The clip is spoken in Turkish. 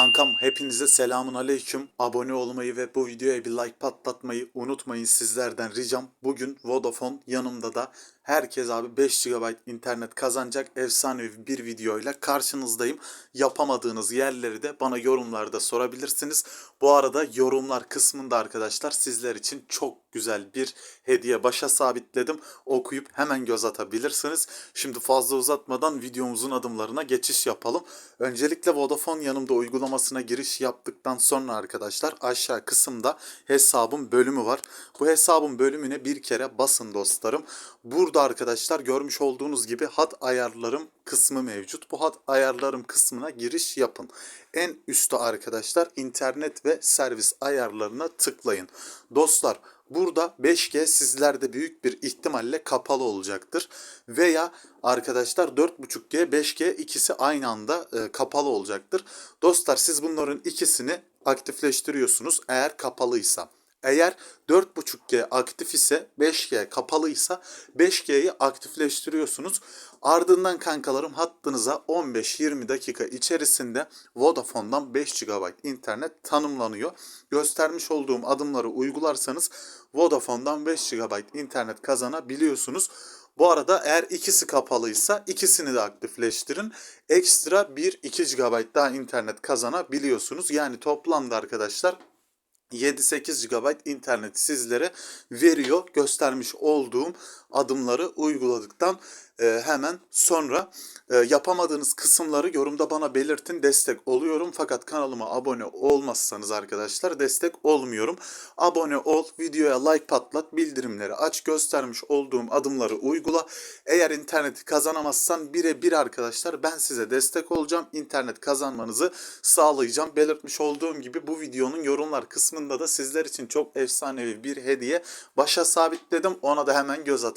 Kankam hepinize selamun aleyküm. Abone olmayı ve bu videoya bir like patlatmayı unutmayın sizlerden ricam. Bugün Vodafone yanımda da herkes abi 5 GB internet kazanacak efsanevi bir videoyla karşınızdayım. Yapamadığınız yerleri de bana yorumlarda sorabilirsiniz. Bu arada yorumlar kısmında arkadaşlar sizler için çok güzel bir hediye başa sabitledim. Okuyup hemen göz atabilirsiniz. Şimdi fazla uzatmadan videomuzun adımlarına geçiş yapalım. Öncelikle Vodafone yanımda uygulamasına giriş yaptıktan sonra arkadaşlar aşağı kısımda hesabım bölümü var. Bu hesabın bölümüne bir kere basın dostlarım. Burada arkadaşlar görmüş olduğunuz gibi hat ayarlarım kısmı mevcut. Bu hat ayarlarım kısmına giriş yapın. En üstte arkadaşlar internet ve servis ayarlarına tıklayın. Dostlar Burada 5G sizlerde büyük bir ihtimalle kapalı olacaktır. Veya arkadaşlar 4.5G, 5G ikisi aynı anda e, kapalı olacaktır. Dostlar siz bunların ikisini aktifleştiriyorsunuz eğer kapalıysa. Eğer 4.5G aktif ise 5G kapalıysa 5G'yi aktifleştiriyorsunuz. Ardından kankalarım hattınıza 15-20 dakika içerisinde Vodafone'dan 5 GB internet tanımlanıyor. Göstermiş olduğum adımları uygularsanız Vodafone'dan 5 GB internet kazanabiliyorsunuz. Bu arada eğer ikisi kapalıysa ikisini de aktifleştirin. Ekstra 1-2 GB daha internet kazanabiliyorsunuz. Yani toplamda arkadaşlar 7-8 GB internet sizlere veriyor. Göstermiş olduğum adımları uyguladıktan e, hemen sonra e, yapamadığınız kısımları yorumda bana belirtin. Destek oluyorum fakat kanalıma abone olmazsanız arkadaşlar destek olmuyorum. Abone ol, videoya like patlat, bildirimleri aç, göstermiş olduğum adımları uygula. Eğer interneti kazanamazsan birebir arkadaşlar ben size destek olacağım. İnternet kazanmanızı sağlayacağım. Belirtmiş olduğum gibi bu videonun yorumlar kısmında da sizler için çok efsanevi bir hediye başa sabitledim. Ona da hemen göz atabilirsiniz